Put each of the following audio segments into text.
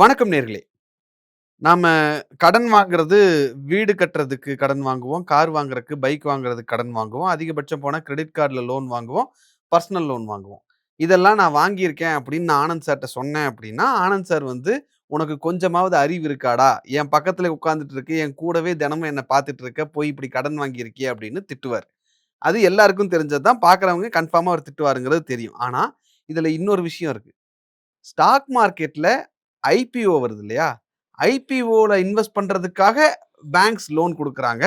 வணக்கம் நேர்களே. நாம் கடன் வாங்குறது வீடு கட்டுறதுக்கு கடன் வாங்குவோம் கார் வாங்குறதுக்கு பைக் வாங்குறதுக்கு கடன் வாங்குவோம் அதிகபட்சம் போனால் கிரெடிட் கார்டில் லோன் வாங்குவோம் பர்சனல் லோன் வாங்குவோம். இதெல்லாம் நான் வாங்கியிருக்கேன் அப்படின்னு நான் ஆனந்த் சார்கிட்ட சொன்னேன் அப்படின்னா ஆனந்த் சார் வந்து உனக்கு கொஞ்சமாவது அறிவு இருக்காடா? என் பக்கத்தில் உட்காந்துட்டு இருக்கு என் கூடவே தினமும் என்னை பார்த்துட்டு இருக்க போய் இப்படி கடன் வாங்கியிருக்கியே அப்படின்னு திட்டுவார். அது எல்லாருக்கும் தெரிஞ்சது தான். பார்க்குறவங்க கன்ஃபார்மாக அவர் திட்டுவாருங்கிறது தெரியும். ஆனால் இதில் இன்னொரு விஷயம் இருக்குது ஸ்டாக் மார்க்கெட்டில் ஐபிஓ வருது இல்லையா ஐபிஓல இன்வெஸ்ட் பண்றதுக்காக பேங்க்ஸ் லோன் கொடுக்குறாங்க.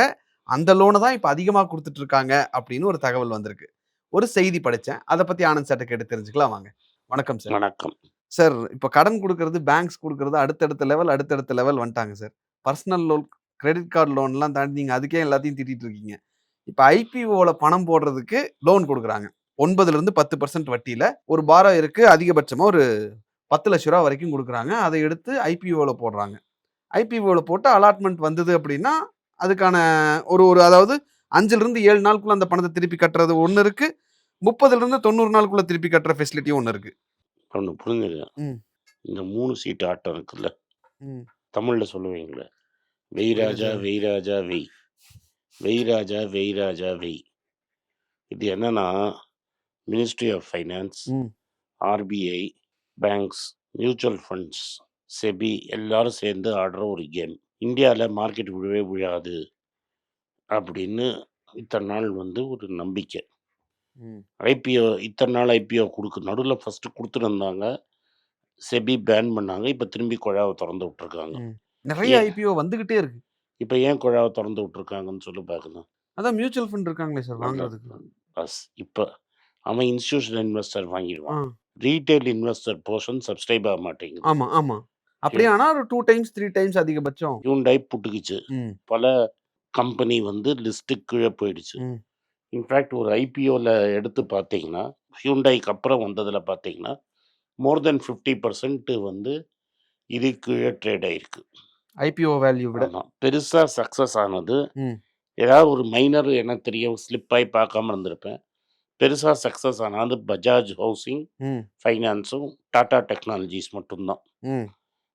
அந்த லோனை தான் இப்போ அதிகமாக கொடுத்துட்டு இருக்காங்க அப்படின்னு ஒரு தகவல் வந்திருக்கு. ஒரு செய்தி படித்தேன் அதை பற்றி ஆனந்த் சார்ட்ட கேட்டு தெரிஞ்சுக்கலாம் வாங்க. வணக்கம் சார் வணக்கம். சார் இப்போ கடன் கொடுக்கறது பேங்க்ஸ் கொடுக்கறது அடுத்தடுத்த லெவல் அடுத்தடுத்த லெவல் வந்துட்டாங்க sir personal loan credit card லோன்லாம் தாண்டி நீங்கள் அதுக்கே எல்லாத்தையும் திட்டிட்டு இருக்கீங்க. இப்போ ஐபிஓவில் பணம் போடுறதுக்கு லோன் கொடுக்குறாங்க. ஒன்பதுலேருந்து பத்து பர்சன்ட் வட்டியில் ஒரு பாரம் இருக்குது அதிகபட்சமாக ஒரு பத்து லட்ச ரூபா வரைக்கும் கொடுக்குறாங்க. அதை எடுத்து ஐபிஓவில் போடுறாங்க. ஐபிஓவில் போட்டு அலாட்மெண்ட் வந்தது அப்படின்னா அதுக்கான ஒரு ஒரு அதாவது அஞ்சுலேருந்து ஏழு நாளுக்குள்ள அந்த பணத்தை திருப்பி கட்டுறது ஒன்று இருக்குது முப்பதுலேருந்து தொண்ணூறு நாளுக்குள்ள திருப்பி கட்டுற ஃபெசிலிட்டியும் ஒன்று இருக்குது ஒன்று புரிஞ்சுங்க. இந்த மூணு சீட்டு ஆட்டம் இருக்குல்ல? தமிழில் சொல்லுவீங்களே. வெய் ராஜா. வெய். ராஜா வெய் வெய். ராஜா வெய் ராஜா வெய் இது என்னன்னா ministry of finance. RBI banks mutual funds SEBI எல்லாரும் சேர்ந்து ஆடுற ஒரு கேம். இந்தியாவில் மார்க்கெட் விழவே விழாது அப்படின்னு இத்தனை நாள் வந்து ஒரு நம்பிக்கை. ஐபிஓ இத்தனை நாள் ஐபிஓ கொடுக்கு நடுவில் ஃபஸ்ட்டு கொடுத்துருந்தாங்க. செபி பேன் பண்ணாங்க. இப்போ திரும்பி குழாவை திறந்து விட்ருக்காங்க ம். நிறைய? ஐபிஓ வந்துகிட்டே இருக்கு. இப்போ ஏன் குழாவை திறந்து விட்ருக்காங்கன்னு சொல்லி பார்க்கணும் அதான் மியூச்சுவல் ஃபண்ட் இருக்காங்களே சார் வாங்குறதுக்கு. பஸ் இப்போ அவன் இன்ஸ்டியூஷனல் இன்வெஸ்டர் வாங்கிடுவான். ரீட்டைல் இன்வெஸ்டர் போர்ஷன் சப்ஸ்கிரைப் ஆக மாட்டேங்குது. ஆமா ஆமா. அப்படியே ஆனா ஒரு டூ டைம்ஸ் த்ரீ டைம்ஸ் அதிகபட்சம். ஹியூண்டை புட்டுக்குச்சு. பல கம்பெனி வந்து லிஸ்ட்டுக்கு கீழே போயிடுச்சு. இன்ஃபேக்ட் ஒரு ஐபிஓவில் எடுத்து பார்த்தீங்கன்னா ஹியூண்டைக்கு அப்புறம் வந்ததில் பார்த்தீங்கன்னா மோர் தென் ஃபிஃப்டி பர்சன்ட் வந்து இது கீழே ட்ரேட் ஆயிருக்கு. ஐபிஓ வேல்யூ விட. ஆமாம் பெருசாக சக்ஸஸ் ஆனது ஏதாவது ஒரு மைனர் எனக்கு தெரியும் ஸ்லிப்பாகி பார்க்காம இருந்திருப்பேன். பெருசாக சக்ஸஸ் ஆனது பஜாஜ் ஹவுசிங் ஃபைனான்ஸும் டாடா டெக்னாலஜிஸ் மட்டும்தான்.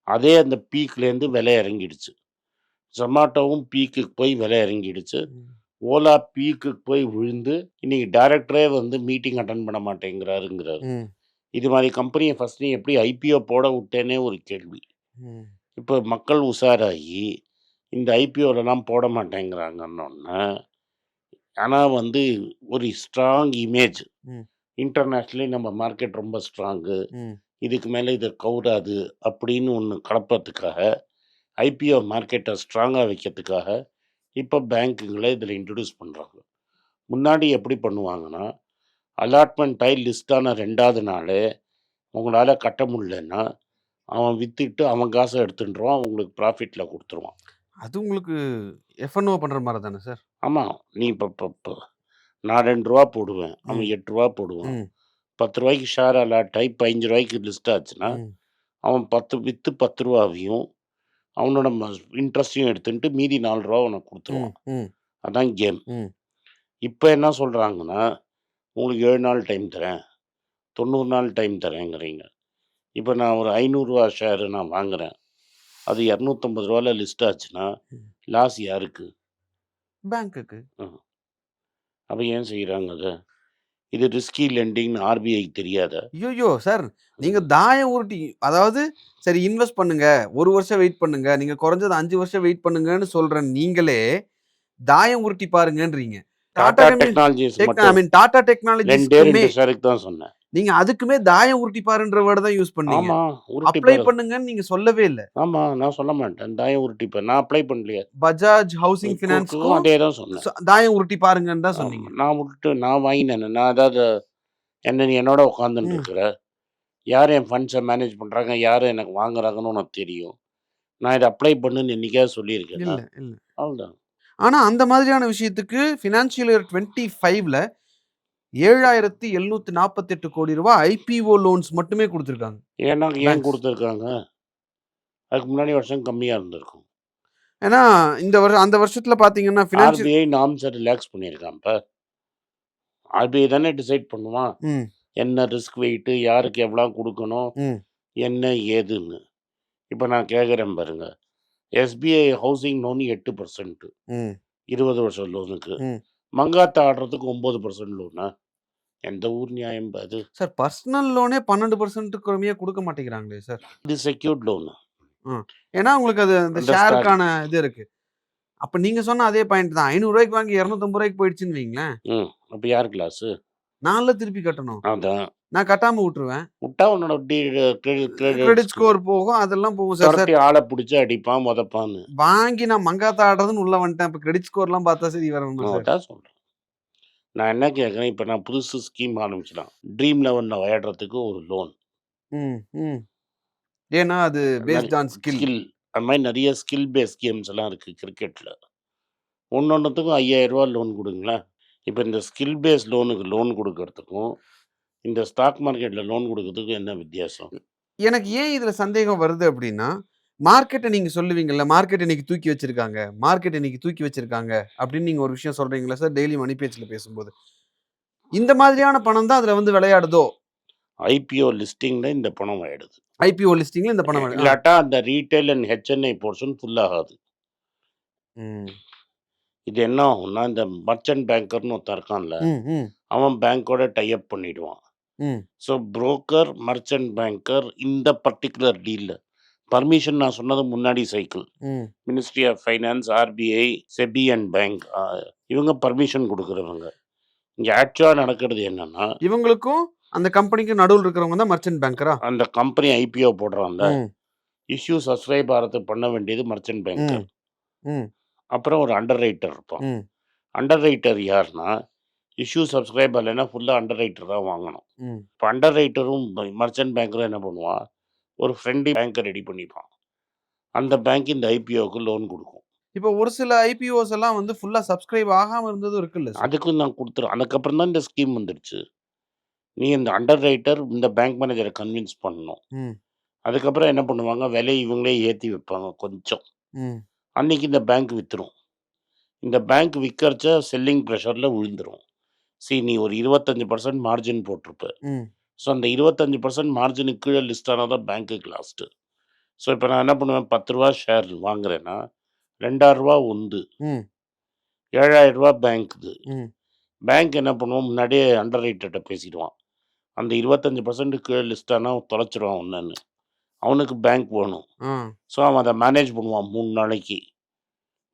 அதே அந்த பீக்லேருந்து விலை இறங்கிடுச்சு. ஜொமாட்டோவும் பீக்குக்கு போய் விலை இறங்கிடுச்சு. ஓலா பீக்குக்கு போய் விழுந்து இன்னைக்கு டைரக்டரே வந்து மீட்டிங் அட்டன் பண்ண மாட்டேங்கிறாருங்கிறாரு. இது மாதிரி கம்பெனியை ஃபஸ்ட் நீ எப்படி ஐபிஓ போட விட்டேனே ஒரு கேள்வி. இப்போ மக்கள் உஷாராகி இந்த ஐபிஓலலாம் போட மாட்டேங்கிறாங்கன்னொன்னே ஆனால் வந்து ஒரு ஸ்ட்ராங் இமேஜ். இன்டர்நேஷ்னலி நம்ம மார்க்கெட் ரொம்ப ஸ்ட்ராங்கு இதுக்கு மேலே இது கவுராது அப்படின்னு ஒன்று கலப்பறதுக்காக ஐபிஓ மார்க்கெட்டை ஸ்ட்ராங்காக வைக்கிறதுக்காக இப்போ பேங்க்குங்களை இதில் இன்ட்ரடியூஸ் பண்ணுறாங்க முன்னாடி எப்படி பண்ணுவாங்கன்னா அலாட்மெண்ட் ஆகி லிஸ்டான ரெண்டாவது நாள் உங்களால் கட்ட முடியலன்னா அவன் விற்றுட்டு அவன் காசை எடுத்துட்டுருவான் உங்களுக்கு ப்ராஃபிட்டில் கொடுத்துருவான். அது உங்களுக்கு எஃப்என்ஓ பண்ற மாதிரி தானே சார் ஆமாம் நீ இப்போ இப்போ நான் ரெண்டு ரூபா போடுவேன் அவன். எட்டு ரூபா போடுவான். பத்து ரூபாய்க்கு ஷேர் அலாட் ஆகி பதினஞ்சு ரூபாய்க்கு லிஸ்ட் ஆச்சுன்னா அவன் பத்து விற்று பத்து ரூபாவையும் அவனோட இன்ட்ரெஸ்டையும் எடுத்துட்டு மீதி நாலு ரூபா உனக்கு கொடுத்துருவான். அதான் கேம். இப்போ என்ன சொல்கிறாங்கன்னா உங்களுக்கு ஏழு நாள் டைம் தரேன் தொண்ணூறு நாள் டைம் தரேங்கிறீங்க. இப்போ நான் ஒரு ஐநூறுரூவா ஷேரு நான் வாங்குறேன். அது இரநூத்தம்பது ரூபாவில் லிஸ்ட் ஆச்சுன்னா. லாஸ் யாருக்கு? பேங்க்குக்கு. அப்போ ஏன் செய்கிறாங்க அதை இது ரிஸ்கி லெண்டிங்னு ஆர்பிஐ தெரியாத? ஐயோ சார் நீங்க தாயம் உருட்டி அதாவது சரி இன்வெஸ்ட் பண்ணுங்க ஒரு வருஷம் வெயிட் பண்ணுங்க நீங்க குறைஞ்சது அஞ்சு வருஷம் வெயிட் பண்ணுங்கன்னு சொல்ற நீங்களே தாயம் உருட்டி பாருங்கன்றீங்க. டாடா ஐ மட்டும். மீன் டாடா ரெண்டே டெக்னாலஜிஸ்க்குமே ரெண்டு ஷேருக்கு தான் சொன்னேன். நீங்க அதுக்குமே தாயம் உருட்டி பாருன்ற வேர்டு தான் யூஸ் பண்ணீங்க. உருட்டி அப்ளை பண்ணுங்கன்னு நீங்க சொல்லவே இல்ல. ஆமாம் நான் சொல்ல மாட்டேன். தாயம் உருட்டிப்பேன் நான் அப்ளை பண்ணலையே. பஜாஜ் ஹவுசிங் ஃபினான்ஸ்க்கும் அதே தான் சொன்னேன். தாயம் உருட்டி பாருங்கன்னு தான் ஆமா, சொன்னீங்க நான் விட்டு நான் வாங்கினேன். நான் அதாவது என்ன நீ என்னோட உட்காந்துட்டு. இருக்கிற யார் என் ஃபண்ட்ஸை மேனேஜ் பண்ணுறாங்க யார் எனக்கு வாங்குறாங்கன்னு உனக்கு தெரியும். நான் இதை அப்ளை பண்ணுன்னு என்னைக்காவது சொல்லியிருக்கேன்? அவ்வளோதான் ஆனா அந்த மாதிரியான விஷயத்துக்கு ஃபினான்ஷியல் இயர் டுவெண்ட்டி ஃபைவ்ல ஏழாயிரத்தி எழுநூத்தி நாற்பத்தெட்டு கோடி ரூபாய் ஐபிஓ லோன்ஸ் மட்டுமே கொடுத்துருக்காங்க. ஏன்னா ஏன். கொடுத்துருக்காங்க? அதுக்கு முன்னாடி வருஷம் கம்மியாக இருந்திருக்கும். ஏன்னா இந்த வருஷம் அந்த வருஷத்துல பாத்தீங்கன்னா ஃபினான்ஷியல் ஆர்பிஐ நாம்ஸை ரிலாக்ஸ் பண்ணியிருக்கான் இப்போ ஆர்பிஐ தானே டிசைட் பண்ணுவான். என்ன ரிஸ்க் வெயிட்டு யாருக்கு எவ்வளோ கொடுக்கணும் என்ன ஏதுன்னு. இப்போ நான் கேட்குறேன் பாருங்க. எஸ்பிஐ ஹவுசிங் லோன் எட்டு பர்சன்ட் இருபது வருஷம் லோனுக்கு மங்காத்தா ஆடுறதுக்கு ஒம்பது பர்சன்ட் லோனா எந்த ஊர் நியாயம் அது? சார் பர்சனல் லோனே பன்னெண்டு பர்சன்ட் கம்மியாக கொடுக்க மாட்டேங்கிறாங்களே சார். இது செக்யூர்ட் லோனு ஏன்னா உங்களுக்கு அது அந்த ஷேருக்கான இது இருக்கு. அப்போ நீங்க சொன்ன அதே பாயிண்ட் தான். ஐநூறுரூவாய்க்கு வாங்கி இரநூத்தம்பது ரூபாய்க்கு போயிடுச்சுன்னு வைங்களேன். அப்போ யார் கிளாஸு நான்ல திருப்பி கட்டணும். அதான். நான் கட்டாம விட்டுருவேன். விட்டா உன்னோட கிரெடிட் ஸ்கோர் போகும் அதெல்லாம் போகும். Sir sir. ஆளை பிடிச்சி அடிப்பான் முதப்பான்னு. வாங்கி நான் மங்காத்தா ஆடுறதுன்னு உள்ள வந்துட்டேன். இப்போ கிரெடிட் ஸ்கோர்லாம் பார்த்தா சரி அதான் சொல்கிறேன் நான் என்ன கேட்குறேன் இப்போ நான் புதுசு ஸ்கீம் ஆரம்பிச்சிடலாம் ட்ரீம் லெவனில் விளையாடுறதுக்கு ஒரு லோன் ம் ம். ஏன்னா அது பேஸ்ட் ஆன் ஸ்கில் ஸ்கில் அது மாதிரி நிறைய ஸ்கில் பேஸ் கேம்ஸ் எல்லாம் இருக்குது கிரிக்கெட்டில் ஒன்று ஒன்றுத்துக்கும் ஐயாயிரரூவா லோன் கொடுங்களேன். இப்போ இந்த ஸ்கில் பேஸ் லோனுக்கு லோன் கொடுக்கறதுக்கும் இந்த ஸ்டாக் மார்க்கெட்டில் லோன் கொடுக்கறதுக்கும் என்ன வித்தியாசம்? எனக்கு ஏன் இதுல சந்தேகம் வருது அப்படின்னா மார்க்கெட்டை நீங்க சொல்லுவீங்கல்ல மார்க்கெட் இன்னைக்கு தூக்கி வச்சிருக்காங்க மார்க்கெட் இன்னைக்கு தூக்கி வச்சிருக்காங்க அப்படின்னு நீங்க ஒரு விஷயம் சொல்றீங்களா சார் டெய்லி மணி பேச்சில் பேசும்போது. இந்த மாதிரியான பணம் தான் அதுல வந்து விளையாடுதோ? ஐபிஓ லிஸ்டிங்கில் இந்த பணம் ஆயிடுது. ஐபிஓ லிஸ்டிங்ல இந்த பணம். இல்லாட்டா அந்த retail and HNI portion full ஆகாது. ம், இது என்ன ஆகும்னா இந்த மர்ச்சன்ட் பேங்கர்னு ஒருத்தன் இருக்கான்ல அவன் பேங்க்கோட டைப் பண்ணிடுவான். ஸோ புரோக்கர் மர்ச்சன்ட் பேங்கர் இந்த பர்டிகுலர் டீலில் பர்மிஷன் நான் சொன்னது முன்னாடி cycle. Ministry of finance RBI SEBI and bank இவங்க பர்மிஷன் கொடுக்குறவங்க. இங்கே ஆக்சுவலாக நடக்கிறது என்னன்னா இவங்களுக்கும் அந்த கம்பெனிக்கு நடுவில் இருக்கிறவங்க தான் மர்ச்சன்ட் பேங்கரா அந்த கம்பெனி ஐபிஓ போடுறான்ல ம், இஷ்யூ சப்ஸ்கிரைப் ஆகிறது பண்ண வேண்டியது மர்ச்சன்ட் பேங்கர் அப்புறம் ஒரு அண்டர் ரைட்டர் இருப்பான். அண்டர் ரைட்டர் யாருன்னா இஷ்யூ சப்ஸ்கிரைப் இல்லைன்னா ஃபுல்லாக அண்டர் ரைட்டர் தான் வாங்கணும். இப்போ அண்டர் ரைட்டரும் மர்ச்சன்ட் பேங்கரும் என்ன பண்ணுவான்? ஒரு ஃப்ரெண்ட்லி பேங்க்கை ரெடி பண்ணிப்பான். அந்த பேங்க் இந்த ஐபிஓக்கு லோன் கொடுக்கும். இப்போ ஒரு சில ஐபிஓஸ் எல்லாம் வந்து ஃபுல்லா சப்ஸ்கிரைப் ஆகாம இருந்ததும் இருக்குல்ல அதுக்கும் நான் கொடுத்துருவேன் அதுக்கப்புறம் தான் இந்த ஸ்கீம் வந்துடுச்சு. நீ இந்த அண்டர் ரைட்டர் இந்த பேங்க் மேனேஜரை கன்வின்ஸ் பண்ணணும். அதுக்கப்புறம் என்ன பண்ணுவாங்க? விலையை இவங்களே ஏற்றி வைப்பாங்க கொஞ்சம். ம், அன்னைக்கு இந்த பேங்க் விற்றுரும் இந்த பேங்க் விற்கிறச்ச செல்லிங் ப்ரெஷரில் விழுந்துரும். see நீ ஒரு இருபத்தஞ்சு பர்சன்ட் மார்ஜின் போட்டிருப்ப. ஸோ அந்த இருபத்தஞ்சு பர்சன்ட் மார்ஜினுக்கு கீழே லிஸ்ட் ஆனால் தான் பேங்க்குக்கு லாஸ்ட்டு ஸோ இப்போ நான் என்ன பண்ணுவேன்? பத்து ரூபா ஷேர் வாங்குறேன்னா ரெண்டாயிரம் ரூபா உந்து ம், ஏழாயிரம் ரூபா பேங்க்குது. பேங்க் என்ன பண்ணுவோம் முன்னாடியே அண்டர் ரைட்டர்கிட்ட பேசிடுவான். அந்த இருபத்தஞ்சு பர்சன்ட் கீழே லிஸ்ட் ஆனால் தொலைச்சிடுவான் ஒன்றுன்னு அவனுக்கு பேங்க் வேணும். ஸோ அவன் அதை மேனேஜ் பண்ணுவான் மூணு நாளைக்கு.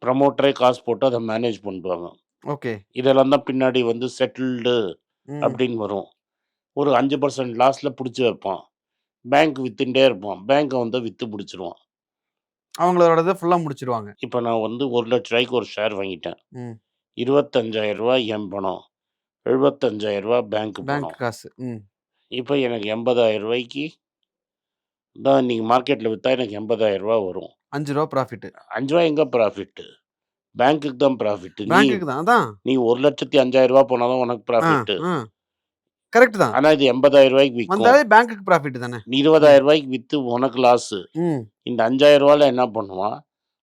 ப்ரமோட்டரே காசு போட்டு அதை மேனேஜ் பண்ணுவாங்க ஓகே. இதெல்லாம் தான் பின்னாடி வந்து செட்டில்டு அப்படின்னு வரும். ஒரு அஞ்சு பர்சன்ட் லாஸில் பிடிச்சி வைப்பான். பேங்க் வித்துட்டே இருப்பான். பேங்க்கை வந்து விற்று பிடிச்சிருவான் அவங்களோடதை ஃபுல்லா முடிச்சிருவாங்க. இப்போ நான் வந்து ஒரு லட்ச ரூபாய்க்கு ஒரு ஷேர் வாங்கிட்டேன். இருபத்தஞ்சாயிரம் ரூபாய் என் பணம். எழுபத்தஞ்சாயிரம் ரூபாய் பேங்க் பேங்க் காசு. இப்போ எனக்கு எண்பதாயிரம் ரூபாய்க்கு தான் இன்னைக்கு மார்க்கெட்டில் விற்றா எனக்கு எண்பதாயிரம் ரூபாய் வரும். அஞ்சு ரூபா ப்ராஃபிட் அஞ்சு ரூபா எங்கே ப்ராஃபிட்டு பேங்க்குக்கு தான் ப்ராஃபிட்டு பேங்க்குக்கு தான் அதான். நீ ஒரு லட்சத்தி அஞ்சாயிரம் ரூபாய் போனால் தான் உனக்கு ப்ராஃபிட்டு கரெக்ட் தான். ஆனால் இது எண்பதாயிரம் ரூபாய்க்கு விற்கும் பேங்க்குக்கு ப்ராஃபிட் தானே? இருபதாயிரம் ரூபாய்க்கு விற்று உனக்கு லாஸு இந்த அஞ்சாயிரம் ரூபாயில் என்ன பண்ணுவான்?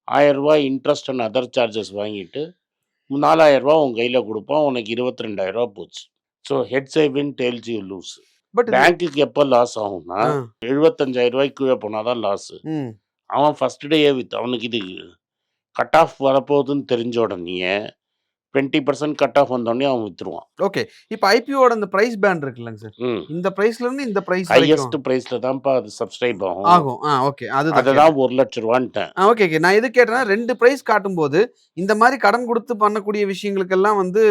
ஆயிரம் ரூபாய் இன்ட்ரெஸ்ட் அண்ட் அதர் சார்ஜஸ் வாங்கிட்டு நாலாயிரம் ரூபாய் உன் கையில் கொடுப்பான். உனக்கு இருபத்தி ரெண்டாயிரம் ரூபாய் போச்சு ஸோ ஹெட் சேவின் டெயில்ஸ் யூ லூஸ் பட் பேங்க்குக்கு எப்போ லாஸ் ஆகும்னா எழுபத்தஞ்சாயிரம் ரூபாய்க்கு கீழே போனால் தான் லாஸு அவன் ஃபஸ்ட் டேயே வித் அவனுக்கு இது கட் ஆஃப் வரப்போகுதுன்னு தெரிஞ்ச உடனே டுவெண்ட்டி பர்சன்ட் கட் ஆஃப் வந்தோடனே அவன் விற்றுருவான் ஓகே இப்போ ஐபிஓட அந்த பிரைஸ் பேண்ட் இருக்குல்லங்க சார் இந்த பிரைஸ்ல இருந்து இந்த பிரைஸ் ஹையஸ்ட் ப்ரைஸில் தான்ப்பா அது சப்ஸ்கிரைப் ஆகும். ஆகும். ஆ ஓகே அதுதான் அதை தான் ஒரு லட்ச ரூபான்ட்டேன். ஓகே ஓகே நான் எது கேட்டேன்னா ரெண்டு பிரைஸ் காட்டும்போது இந்த மாதிரி கடன் கொடுத்து பண்ணக்கூடிய விஷயங்களுக்கெல்லாம் வந்து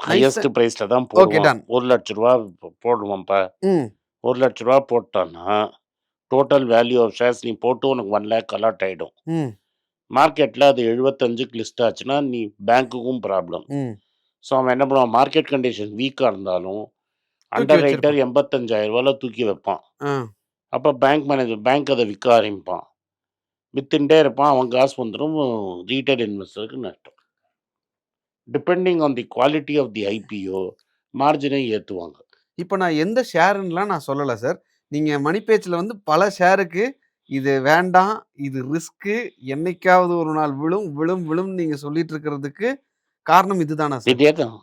ஹையஸ்ட் ப்ரைஸில் தான் done. ஒரு லட்ச ரூபா போ- போடுவான்ப்பா ம். ஒரு லட்ச ரூபா போட்டான்னா டோட்டல் வேல்யூ ஆஃப் ஷேர்ஸ் நீ போட்டு உனக்கு ஒன் லேக் அலாட் ஆகிடும் மார்க்கெட்டில் அது எழுபத்தஞ்சுக்கு லிஸ்ட் ஆச்சுன்னா நீ பேங்க்குக்கும் ப்ராப்ளம் ஸோ அவன் என்ன பண்ணுவான்? மார்க்கெட் கண்டிஷன் வீக்காக இருந்தாலும் அண்டர் ரைட்டர். எண்பத்தஞ்சாயிரம் ரூபாயில தூக்கி வைப்பான். அப்போ பேங்க் மேனேஜர் பேங்க் அதை விற்க ஆரம்பிப்பான். வித்துட்டே இருப்பான். அவன் காசு வந்துடும் ரீட்டைல் இன்வெஸ்டருக்கு நஷ்டம். Depending on the quality of the IPO மார்ஜினை ஏற்றுவாங்க இப்போ நான் எந்த ஷேருன்னெலாம் நான் சொல்லலை சார் நீங்கள் மணிப்பேச்சில் வந்து பல ஷேருக்கு இது வேண்டாம் இது ரிஸ்க்கு என்னைக்காவது ஒரு நாள் விழும் விழும் விழும் நீங்கள் சொல்லிட்டு இருக்கிறதுக்கு காரணம் இதுதானா சார் இதே தான்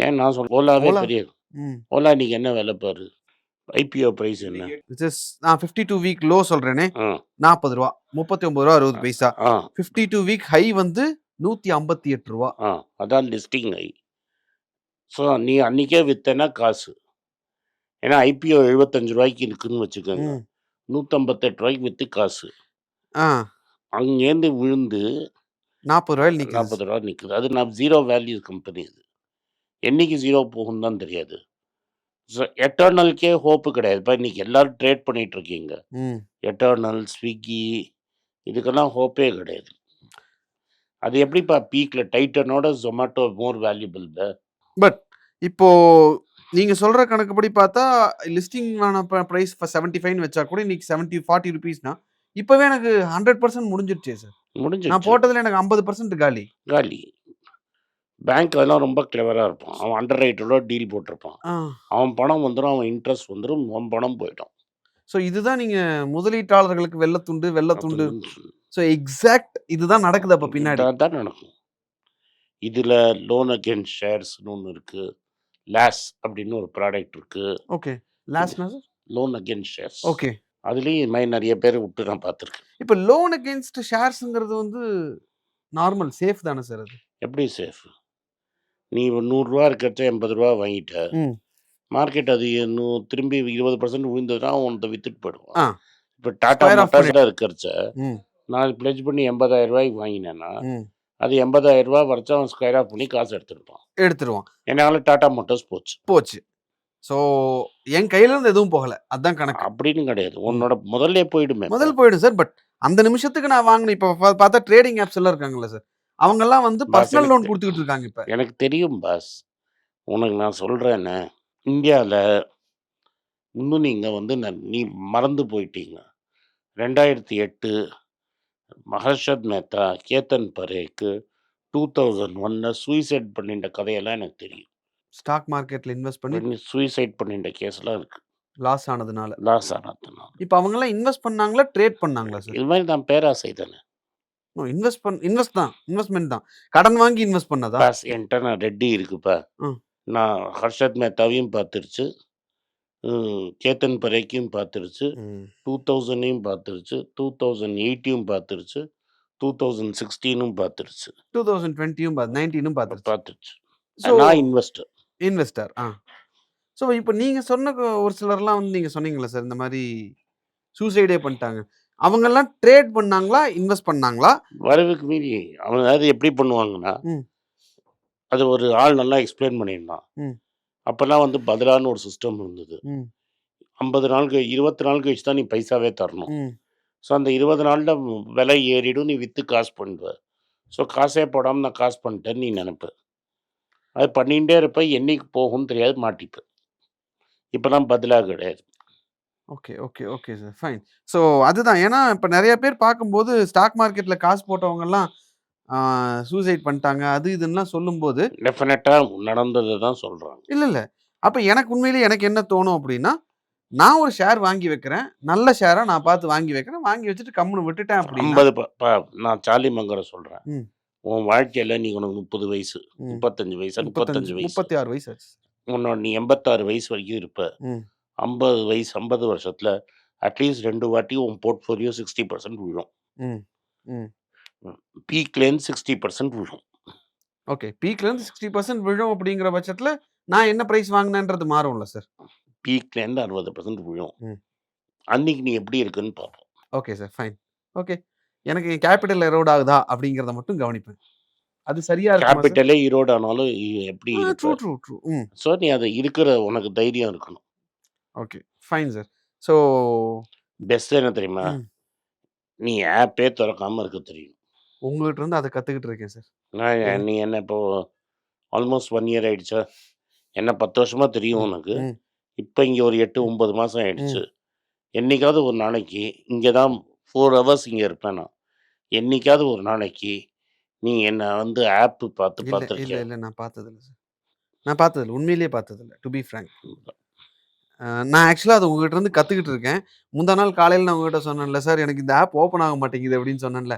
ஏன் நான் சொல்ல ஓலாவே ஓலா? பெரிய ஓலா இன்னைக்கு என்ன விலை பாரு? ஐபிஓ பிரைஸ் என்ன? நான் ஃபிஃப்டி டூ வீக் லோ சொல்றேனே. ஆ. நாற்பது ரூபா முப்பத்தி ஒன்பது ரூபா அறுபது பைசா. ஃபிஃப்டி டூ வீக் ஹை வந்து நூத்தி ஐம்பத்தி எட்டு ரூபா. ஆ அதான் லிஸ்டிங் ஐ. ஸோ நீ அன்றைக்கே விற்றனா காசு. ஏன்னா ஐபிஓ எழுபத்தஞ்சு ரூபாய்க்கு இருக்குன்னு வச்சுக்கோங்க. நூற்றம்பத்தெட்டு ரூபாய்க்கு விற்று காசு. ஆ. அங்கேருந்து விழுந்து நாற்பது ரூபாயில் நிற்குது நாற்பது ரூபா நிற்குது அது நான் ஜீரோ வேல்யூ கம்பெனி அது. என்னைக்கு ஜீரோ போகும் தான் தெரியாது. ஸோ எட்டர்னலுக்கே ஹோப்பு கிடையாது. இப்போ இன்னைக்கு எல்லாரும் ட்ரேட் பண்ணிட்டு இருக்கீங்க. ம். எட்டர்னல் ஸ்விக்கி இதுக்கெல்லாம் ஹோப்பே கிடையாது. அது எப்படிப்பா பீக்கில் டைட்டனோட ஜொமேட்டோ மோர் வேல்யூபிள் பட் இப்போ நீங்க சொல்ற கணக்குப்படி பார்த்தா லிஸ்டிங் ஆன ப்ரைஸ் செவன்டி ஃபைவ் வச்சா கூட இன்னைக்கு செவன்டி ஃபார்ட்டி ருபீஸ்னா இப்பவே எனக்கு ஹண்ட்ரட் பர்சன்ட் முடிஞ்சிருச்சே சார் முடிஞ்சு நான் போட்டதுல எனக்கு ஐம்பது பர்சன்ட் காலி. காலி. பேங்க் அதெல்லாம் ரொம்ப கிளவராக இருப்பான். அவன் அண்டர் ரைட்டரோட டீல் போட்டிருப்பான் அவன் பணம் வந்துடும் அவன் இன்ட்ரெஸ்ட் வந்துடும் அவன் பணம் போயிடும். ஸோ இதுதான் நீங்க முதலீட்டாளர்களுக்கு வெள்ளத்துண்டு. வெள்ளத்துண்டு. ஸோ எக்ஸாக்ட் இதுதான் நடக்குது அப்ப பின்னாடி. தான் நடக்கும். இதில் லோன் அகேன்ஸ்ட் ஷேர்ஸ்னு ஒன்று இருக்குது லேஸ் அப்படின்னு ஒரு ப்ராடக்ட் இருக்குது okay லாஸ்ட்னா sir loan against shares okay அதுலேயும் இது மாதிரி நிறைய பேர் விட்டு நான் பார்த்துருக்கேன். இப்போ லோன் அகேன்ஸ்ட் ஷேர்ஸ்ங்கிறது வந்து நார்மல் சேஃப் தானே சார் அது? எப்படி சேஃப் நீ நூறுரூவா இருக்கிறச்ச எண்பது ரூபா வாங்கிட்ட. ம். மார்க்கெட் அது இன்னும் திரும்பி இருபது பர்சன்ட் விழுந்ததுன்னா உன்னை வித்துட்டு. போயிடுவான். இப்போ டாடா Square off மோட்டார்ஸில் இருக்கிறச்ச ம். நான் பிளெஜ் பண்ணி எண்பதாயிரம் ரூபாய்க்கு வாங்கினேன்னா அது எண்பதாயிரம் ரூபாய் வரைச்சா அவன் ஸ்கொயர் ஆஃப் பண்ணி காசு எடுத்துருப்பான். எடுத்துருவான். என்னால் டாடா மோட்டார்ஸ் போச்சு. போச்சு. ஸோ என் கையில இருந்து எதுவும் போகல. அதான் கணக்கு. அப்படின்னு கிடையாது. உன்னோட முதல்ல போயிடுமே. முதல் போயிடும் சார். பட் அந்த நிமிஷத்துக்கு நான் வாங்கினேன் இப்போ பார்த்தா ட்ரேடிங் ஆப்ஸ் எல்லாம் இருக்காங்கல்ல சார். அவங்கெல்லாம் வந்து பர்சனல் லோன் கொடுத்துக்கிட்டு இருக்காங்க இப்போ. எனக்கு தெரியும் பாஸ் உனக்கு நான் சொல்கிறேன்னு இந்தியாவில் இன்னும் நீங்கள் வந்து ந- நீ மறந்து போயிட்டீங்க. ரெண்டாயிரத்தி எட்டு மஹர்ஷத் மேத்தா கேத்தன் பரேக்கு டூ தௌசண்ட் ஒன்ல சூசைட் பண்ணிட்ட கதையெல்லாம் எனக்கு தெரியும். ஸ்டாக் மார்க்கெட்ல இன்வெஸ்ட் பண்ணி சூசைட் பண்ணிட்ட கேஸ்லாம் இருக்கு. லாஸ் ஆனதுனால. லாஸ் ஆனதுனால. இப்போ அவங்கெல்லாம் இன்வெஸ்ட் பண்ணாங்களா ட்ரேட் பண்ணாங்களா சார்? இது மாதிரி தான் பேராசை தானே இன்வெஸ்ட் பண்ண இன்வெஸ்ட் தான். இன்வெஸ்ட்மெண்ட் தான். கடன் வாங்கி இன்வெஸ்ட் பண்ணதா? என்கிட்ட நான் ரெட்டி இருக்குப்பா. நான் ஹர்ஷத் மேத்தாவையும் பார்த்துருச்சு. ம், கேத்தன் பரேக்கையும் பார்த்துருச்சு. ம். டூ தௌசண்டையும் பார்த்துருச்சு. டூ தௌசண்ட் எயிட்டையும் பார்த்துருச்சு. டூ தௌசண்ட் சிக்ஸ்டீனும் பார்த்துருச்சு. டூ தௌசண்ட் டுவெண்ட்டியும் நைன்டீனும் பார்த்துருச்சு. பார்த்துருச்சு. ஸோ நான் இன்வெஸ்டர். இன்வெஸ்டர் ஆ. ஸோ இப்போ நீங்கள் சொன்ன க- ஒரு சிலர்லாம் வந்து நீங்கள் சொன்னீங்களே சார் இந்த மாதிரி சூசைடே பண்ணிட்டாங்க. அவங்கெல்லாம் ட்ரேட் பண்ணாங்களா இன்வெஸ்ட் பண்ணாங்களா? வரவுக்கு மீறி அவன் அதாவது எப்படி பண்ணுவாங்கன்னா ம். அது ஒரு ஆள் நல்லா எக்ஸ்பிளைன் பண்ணியிருந்தான் ம். அப்போல்லாம் வந்து பதிலான்னு ஒரு சிஸ்டம் இருந்தது. ஐம்பது நாளுக்கு இருபத்தி நாள் கழிச்சு தான் நீ பைசாவே தரணும். ஸோ அந்த இருபது நாளில் விலை ஏறிடும் நீ விற்று காசு பண்ணுவ. ஸோ காசே போடாமல் நான் காசு பண்ணிட்டேன்னு நீ நினைப்ப. அது பண்ணிகிட்டே இருப்ப என்னைக்கு போகும்னு தெரியாது மாட்டிப்ப. இப்போலாம் பதிலாக கிடையாது. Okay okay okay sir fine so அதுதான். ஏன்னா இப்போ நிறைய பேர் பார்க்கும்போது ஸ்டாக் மார்க்கெட்டில் காசு போட்டவங்கெல்லாம் சூசைட் பண்ணிட்டாங்க அது இதுன்னெலாம் சொல்லும்போது டெஃபினட்டாக நடந்ததை தான் சொல்கிறாங்க இல்லை இல்லை அப்போ எனக்கு உண்மையிலேயே எனக்கு என்ன தோணும் அப்படின்னா நான் ஒரு ஷேர் வாங்கி வைக்கிறேன் நல்ல ஷேராக நான் பார்த்து வாங்கி வைக்கிறேன் வாங்கி வச்சுட்டு கம்முன்னு விட்டுட்டேன் ஐம்பது ப- நான் சார்லி மங்கரை சொல்கிறேன். உன் வாழ்க்கையில் நீ உனக்கு முப்பது வயசு. முப்பத்தஞ்சு வயசு முப்பத்தஞ்சு வயசு. முப்பத்தி ஆறு வயசு உன்னோட நீ எண்பத்தாறு வயசு வரைக்கும் இருப்ப. ஐம்பது வயசு ஐம்பது வருஷத்தில் அட்லீஸ்ட் ரெண்டு வாட்டி உன் போர்ட்ஃபோலியோ சிக்ஸ்டி பர்சன்ட் விழும். பீக்லேருந்து சிக்ஸ்டி பர்சன்ட் விழும். ஓகே. பீக்லேருந்து சிக்ஸ்டி பர்சன்ட் விழும் அப்படிங்கிற பட்சத்தில் நான் என்ன ப்ரைஸ் வாங்கினேன்றது மாறும்ல சார் பீக்லேருந்து அறுபது பர்சன்ட் விழும். ம். அன்னைக்கு நீ எப்படி இருக்குன்னு பார்ப்போம் ஓகே சார் ஃபைன் ஓகே. எனக்கு கேபிட்டல் எரோட் ஆகுதா அப்படிங்கிறத மட்டும் கவனிப்பேன். அது சரியா கேபிட்டலே ஈரோடு ஆனாலும் எப்படி true true true hmm. So நீ அதை இருக்கிற உனக்கு தைரியம் இருக்கணும். Okay. Fine sir so best என்ன தெரியுமா. நீ ஆப்பே திறக்காம இருக்க தெரியும். உங்கள்கிட்ட இருந்து அதை கற்றுக்கிட்டு இருக்கேன் சார். நான்? நீ என்ன இப்போ ஆல்மோஸ்ட் ஒன் இயர் ஆயிடுச்சா? என்ன பத்து வருஷமா தெரியும் உனக்கு. இப்போ இங்கே ஒரு எட்டு ஒன்பது மாதம் ஆயிடுச்சு. என்னைக்காவது ஒரு நாளைக்கு இங்கே தான் ஃபோர் ஹவர்ஸ் இங்கே இருப்பேன் நான். என்னைக்காவது ஒரு நாளைக்கு நீ என்னை வந்து ஆப்பு பார்த்து இல்லை இல்லை இல்லை நான் பார்த்ததில்ல சார். நான் பார்த்ததில்ல. உண்மையிலேயே பார்த்ததில்ல டு பி ஃப்ரேங்க் நான் ஆக்சுவலாக அதை உங்ககிட்ட இருந்து கற்றுக்கிட்டு இருக்கேன். முந்தா நாள் காலையில் நான் உங்ககிட்ட சொன்னேன்ல சார் எனக்கு இந்த ஆப் ஓப்பன் ஆக மாட்டேங்குது அப்படின்னு சொன்னேன்ல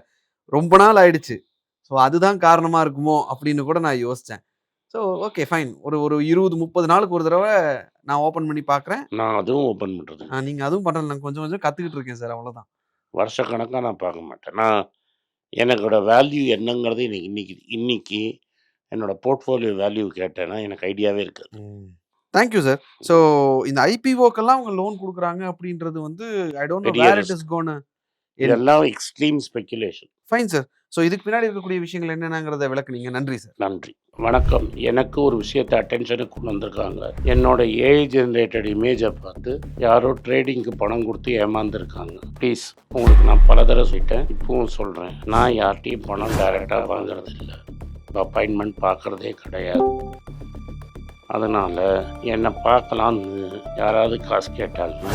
ரொம்ப நாள் ஆயிடுச்சு ஸோ அதுதான் காரணமாக இருக்குமோ அப்படின்னு கூட நான் யோசித்தேன் ஸோ ஓகே ஃபைன். ஒரு ஒரு 20, 30 நாளுக்கு ஒரு தடவ நான் ஓப்பன் பண்ணி பார்க்குறேன். நான் அதுவும் ஓப்பன் பண்றது. ஆ நீங்க அதுவும் பண்றது நான் கொஞ்சம் கொஞ்சம் கத்துக்கிட்டு இருக்கேன் சார் அவ்வளோதான். வருஷக்கணக்கா நான் பார்க்க மாட்டேன். நான் எனக்கோட வேல்யூ என்னங்கிறது எனக்கு இன்னைக்கு இன்னைக்கு என்னோட போர்ட்ஃபோலியோ வேல்யூ கேட்டேன்னா எனக்கு ஐடியாவே இருக்காது. ம். Thank you sir. ஸோ இந்த ஐபிஓக்கெல்லாம் அவங்க லோன் குடுக்குறாங்க அப்படின்றது வந்து I don't know where it. Is gonna. இதெல்லாம் extreme speculation. Fine sir. So இதுக்கு பின்னாடி இருக்கக்கூடிய விஷயங்கள் என்னென்னங்கிறத விளக்குனீங்க. நன்றி சார். நன்றி. வணக்கம். எனக்கு ஒரு விஷயத்த அட்டென்ஷனுக்கு கொண்டு வந்திருக்காங்க. என்னோட ஏஐ ஜென்ரேட்டட் இமேஜை பார்த்து யாரோ ட்ரேடிங்க்கு பணம் கொடுத்து ஏமாந்துருக்காங்க. ப்ளீஸ் உங்களுக்கு நான் பல தடவை சொல்லிட்டேன். இப்பவும் சொல்கிறேன் நான் யார்கிட்டையும் பணம் டைரெக்டாக வாங்குறது இல்லை அப்பாயின்மெண்ட் பார்க்குறதே கிடையாது. அதனால் என்னை பார்க்கலான்னு யாராவது காசு கேட்டாங்கன்னா